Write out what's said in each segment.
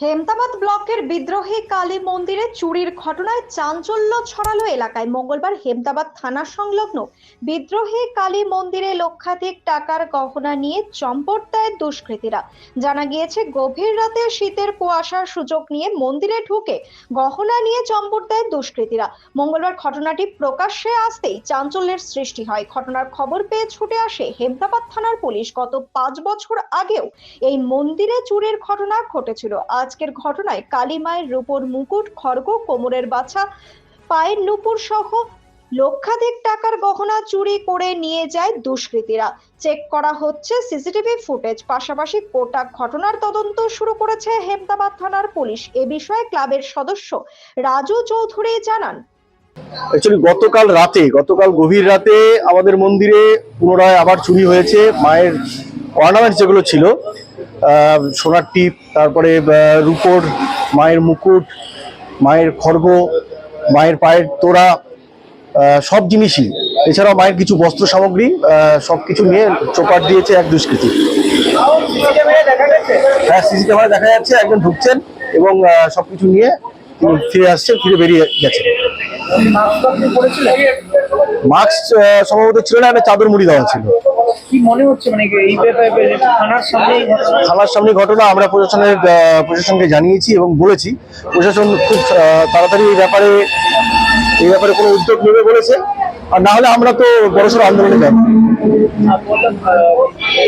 হেমতাবাদ ব্লকের বিদ্রোহী কালী মন্দিরে চুরির ঘটনায় চাঞ্চল্য ছড়ালো এলাকায়। মঙ্গলবার হেমতাবাদ থানা সংলগ্ন বিদ্রোহী কালী মন্দিরে লক্ষাধিক টাকার গহনা নিয়ে চম্পট দেয় দুষ্কৃতীরা। জানা গিয়েছে, গভীর রাতে শীতের কুয়াশার সুযোগ নিয়ে মন্দিরে ঢুকে গহনা নিয়ে চম্পট দেয় দুষ্কৃতীরা। মঙ্গলবার ঘটনাটি প্রকাশ্যে আসতেই চাঞ্চল্যের সৃষ্টি হয়। ঘটনার খবর পেয়ে ছুটে আসে হেমতাবাদ থানার পুলিশ। গত পাঁচ বছর আগেও এই মন্দিরে চুরির ঘটনা ঘটেছিল। আজকের ঘটনায় কালী মায়ের রূপোর মুকুট, খড়গ, কোমরের বাছা, পায়ের নুপুর সহ লক্ষাধিক টাকার গহনা চুরি করে নিয়ে যায় দুষ্কৃতীরা। চেক করা হচ্ছে সিসিটিভি ফুটেজ। পাশাপাশি কোটা ঘটনার তদন্ত শুরু করেছে হেমদাবাদ থানার পুলিশ। এ বিষয়ে ক্লাবের সদস্য রাজু চৌধুরী জানান। গতকাল রাতে, গতকাল গভীর রাতে আমাদের মন্দিরে পুনরায় আবার চুরি হয়েছে মায়ের অর্নামেন্টস যেগুলো ছিল সোনার টিপ, তারপরে রূপোর, মায়ের মুকুট, মায়ের খড়গ মায়ের পায়ের তোড়া সব জিনিসই। এছাড়াও মায়ের কিছু বস্ত্র সামগ্রী সব কিছু নিয়ে চোপাট দিয়েছে এক দুষ্কৃতী। হ্যাঁ সিসি ক্যামেরা দেখা যাচ্ছে, একজন ঢুকছেন এবং সব কিছু নিয়ে ফিরে আসছেন, ফিরে বেরিয়ে গেছেন। মাস্ক সম্ভবত ছিল না একটা চাদর মুড়ি দেওয়া ছিল। কি মনে হচ্ছে? মানে এই থানার সামনে ঘটনা আমরা প্রশাসনের প্রশাসনকে জানিয়েছি এবং বলেছি। প্রশাসন খুব তাড়াতাড়ি এই ব্যাপারে এই ব্যাপারে কোনো উদ্যোগ নেবে বলেছে। আর না হলে আমরা তো বড়সড় আন্দোলনে যাব।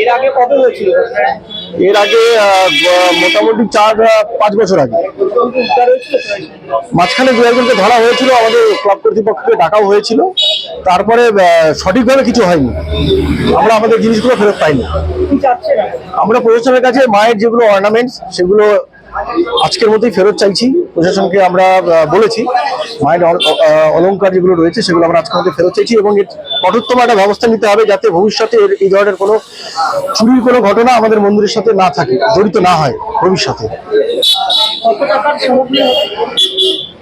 এর আগে কবে হয়েছিল? এর আগে মোটামুটি চার পাঁচ বছর আগে? মাঝখানে দু একজনকে ধরা হয়েছিল। আমাদের ক্লাব কর্তৃপক্ষকে ডাকাও হয়েছিল। তারপরে সঠিকভাবে কিছু হয়নি। আমরা আমাদের জিনিসগুলো ফেরত পাইনি। আমরা প্রশাসনের কাছে মায়ের যেগুলো অর্নামেন্টস সেগুলো আজকের মধ্যেই ফেরত চাইছি। প্রশাসনকে আমরা বলেছি মায়ের অল- আহ, অলংকার যেগুলো রয়েছে সেগুলো আমরা আজকের মধ্যে ফেরত চাইছি এবং এর কঠোরতম একটা ব্যবস্থা নিতে হবে যাতে ভবিষ্যতে এর- এই ধরনের কোনো চুরির কোনো ঘটনা আমাদের মন্দিরের সাথে না থাকে জড়িত না হয় ভবিষ্যতে?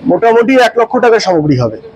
মোটামুটি এক লক্ষ টাকার সামগ্রী হবে।